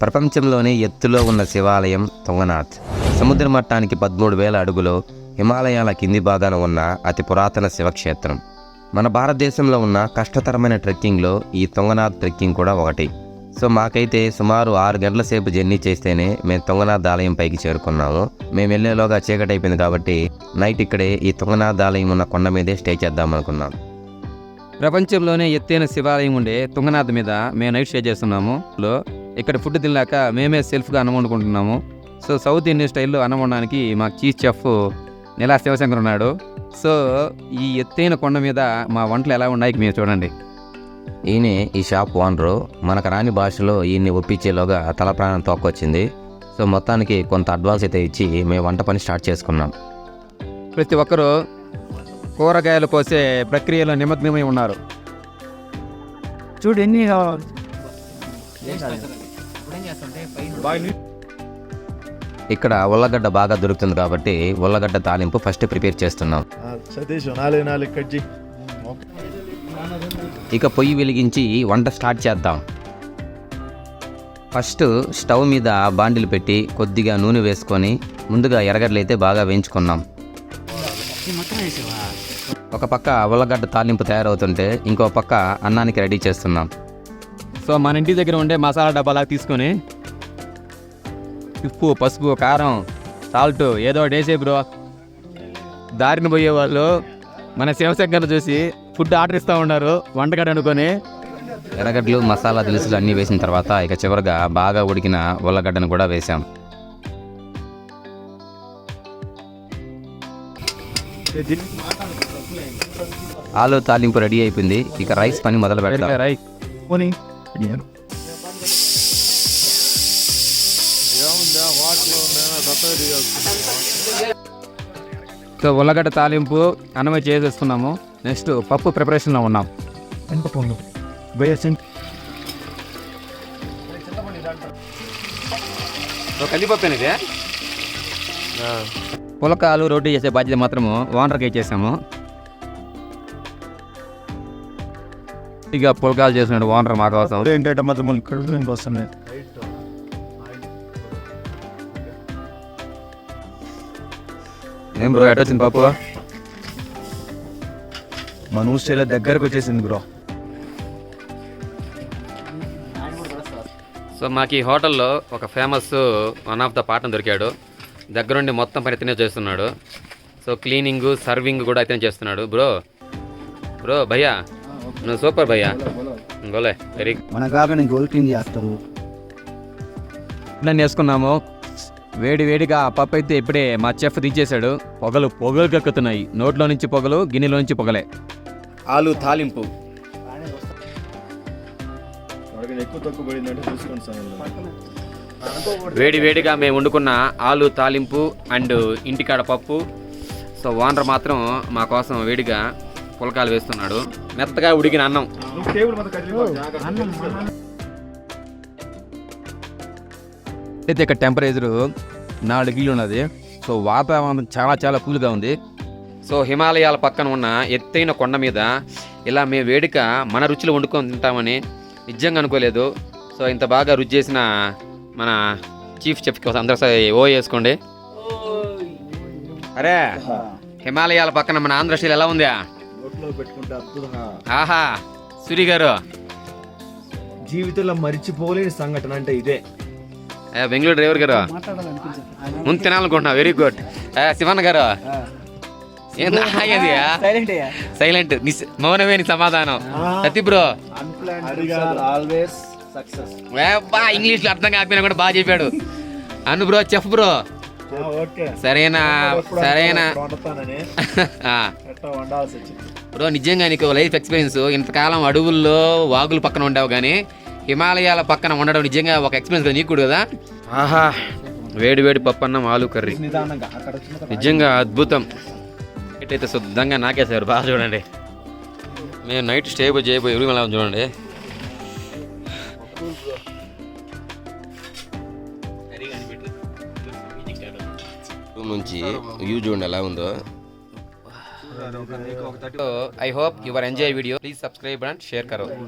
ప్రపంచంలోనే ఎత్తులో ఉన్న శివాలయం తుంగనాథ్. సముద్ర మట్టానికి పదమూడు వేల అడుగులో హిమాలయాల కింది భాగాన ఉన్న అతి పురాతన శివక్షేత్రం. మన భారతదేశంలో ఉన్న కష్టతరమైన ట్రెక్కింగ్లో ఈ తుంగనాథ్ ట్రెక్కింగ్ కూడా ఒకటి. సో మాకైతే సుమారు ఆరు గంటల సేపు జర్నీ చేస్తేనే మేము తుంగనాథ్ ఆలయం పైకి చేరుకున్నాము. మేము వెళ్ళేలోగా చీకటి అయిపోయింది కాబట్టి నైట్ ఇక్కడే ఈ తుంగనాథ్ ఆలయం ఉన్న కొండ మీదే స్టే చేద్దాం అనుకున్నాం. ప్రపంచంలోనే ఎత్తైన శివాలయం ఉండే తుంగనాథ్ మీద మేము నైట్ స్టే చేస్తున్నాము. లో ఇక్కడ ఫుడ్ తినలేక మేమే సెల్ఫ్గా అన్నం వండుకుంటున్నాము. సో సౌత్ ఇండియన్ స్టైల్లో అన్నం వండడానికి మా చీఫ్ చెఫ్ నెలా శివశంకర్ ఉన్నాడు. సో ఈ ఎత్తైన కొండ మీద మా వంటలు ఎలా ఉన్నాయి మీరు చూడండి. ఈయనే ఈ షాప్ ఓనరు. మనకు రాని భాషలో ఈయన్ని ఒప్పించేలోగా తల ప్రాణం తోకొచ్చింది సో మొత్తానికి కొంత అడ్వాన్స్ అయితే ఇచ్చి మేము వంట పని స్టార్ట్ చేసుకున్నాం. ప్రతి ఒక్కరూ కూరగాయలు కోసే ప్రక్రియలో నిమగ్నమై ఉన్నారు. చూడు ఎన్ని కావాలి. ఇక్కడ ఉల్లగడ్డ బాగా దొరుకుతుంది కాబట్టి ఉల్లగడ్డ తాలింపు ఫస్ట్ ప్రిపేర్ చేస్తున్నాం. సతీష్ నాలుగు నాలుగు కట్ ఇక పొయ్యి వెలిగించి వంట స్టార్ట్ చేద్దాం. ఫస్ట్ స్టవ్ మీద బాండిలు పెట్టి కొద్దిగా నూనె వేసుకొని ముందుగా ఎర్రగడ్డలు అయితే బాగా వేయించుకున్నాం. ఒక పక్క ఉల్లగడ్డ తాలింపు తయారవుతుంటే ఇంకో పక్క అన్నానికి రెడీ చేస్తున్నాం. సో మన ఇంటి దగ్గర ఉండే మసాలా డబ్బాలా తీసుకొని ఉప్పు పసుపు కారం సాల్ట్ ఏదో వేసే బ్రో. దారిని పోయే వాళ్ళు మన శివశంకర్ చూసి ఫుడ్ ఆర్డర్ ఇస్తూ ఉన్నారు. వంటగడ అనుకొని. ఎర్రగడ్డలు మసాలా దినుసులు అన్నీ వేసిన తర్వాత ఇక చివరిగా బాగా ఉడికిన ఉల్లగడ్డను కూడా వేసాం. ఆలు తాలింపు రెడీ అయిపోయింది. ఇక రైస్ పని మొదలు పెడతాం పోనీ సో ఉల్లగడ్డ తాలింపు అన్నమే చేసేస్తున్నాము. నెక్స్ట్ పప్పు ప్రిపరేషన్లో ఉన్నాం. ఇది? పులకాలు రోటీ చేసే బాధ్యత మాత్రము ఓనర్కి ఇచ్చేసాము ఇక పులకాలు చేస్తున్నాడు ఓనర్ మా కోసం. ఏంటంటే మాత్రం ఇక్కడ ఇంక వస్తున్నాయి ఏం బ్రో ఎట్ వచ్చింది పప్పు? మన ఊరి దగ్గరకు వచ్చేసింది బ్రో. సో మాకు ఈ హోటల్లో ఒక ఫేమస్ వన్ ఆఫ్ ద పాటను దొరికాడు. దగ్గరుండి మొత్తం పని ఇతనే చేస్తున్నాడు. సో క్లీనింగ్ సర్వింగ్ కూడా ఇతనే చేస్తున్నాడు. బ్రో బ్రో భయ్యా. నువ్వు సూపర్ భయ్యా. గోలే వెరీ మన కాక నేను గోల్ క్లీన్ చేస్తాము ఇట్లా వేసుకున్నాము వేడి వేడిగా ఆ పప్పు అయితే ఇప్పుడే మా చెఫ్ దించేశాడు పొగలు పొగలు కక్కుతున్నాయి. నోట్లో నుంచి పొగలు గిన్నెలో నుంచి పొగలే. ఆలు తాలింపు. ఎక్కువ తక్కువ పడిందంటే చూసుకోండి సార్ వేడి వేడిగా మేము వండుకున్న ఆలు తాలింపు అండ్ ఇంటికాడ పప్పు. సో ఓనర్ మాత్రం మా కోసం వేడిగా పులకాలు వేస్తున్నాడు. మెత్తగా ఉడికిన అన్నం. అయితే ఇక్కడ టెంపరేచర్ నాలుగు డిగ్రీలు ఉన్నది. సో వాతావరణం చాలా చాలా కూల్గా ఉంది. సో హిమాలయాల పక్కన ఉన్న ఎత్తైన కొండ మీద ఇలా మేము వేడిక మన రుచిలో వండుకొని తింటామని నిజంగా అనుకోలేదు. సో ఇంత బాగా రుచి చేసిన మన చీఫ్ చెఫ్ కోసం అందరూ ఓ వేసుకోండి. అరే హిమాలయాల పక్కన మన ఆంధ్ర స్టైల్ ఎలా ఉందా పెట్టుకుంటే అద్భుతంగా ఆహా సూరి గారు. జీవితంలో మరిచిపోలేని సంఘటన అంటే ఇదే. ఏ, బెంగళూరు డ్రైవర్ గారు. ముందు తినాలనుకుంటున్నా వెరీ గుడ్. శివన్న గారు. ఏంది? ఆగేది సైలెంట్ సైలెంట్ మౌనమే నీ సమాధానం. సతీ బ్రో. ఆల్వేస్ సక్సెస్ బా ఇంగ్లీష్లో అర్థం కాకపోయినా కూడా బాగా చెప్పాడు. Anu bro chef bro. Okay. సరైన సరైన. వండుతానని. ఆ, ఎట్లా వండాల్సి వచ్చింది? బ్రో నిజంగా నీకు లైఫ్ ఎక్స్పీరియన్స్ ఇంతకాలం అడవుల్లో వాగుల పక్కన ఉండవు కానీ హిమాలయాల పక్కన ఉండడం నిజంగా ఒక ఎక్స్పీరియన్స్ కదా నీకు కదా? ఆహా వేడి వేడి పప్పు అన్నం ఆలు కర్రీ. నిజంగా అద్భుతం. అయితే శుద్ధంగా నాకేసారు బాగా చూడండి. మేము నైట్ స్టే చేయబోయి ఎవరి మళ్ళీ చూడండి. రూమ్ నుంచి వ్యూ చూడండి ఎలా ఉందో. I hope your enjoy video please subscribe and share కరో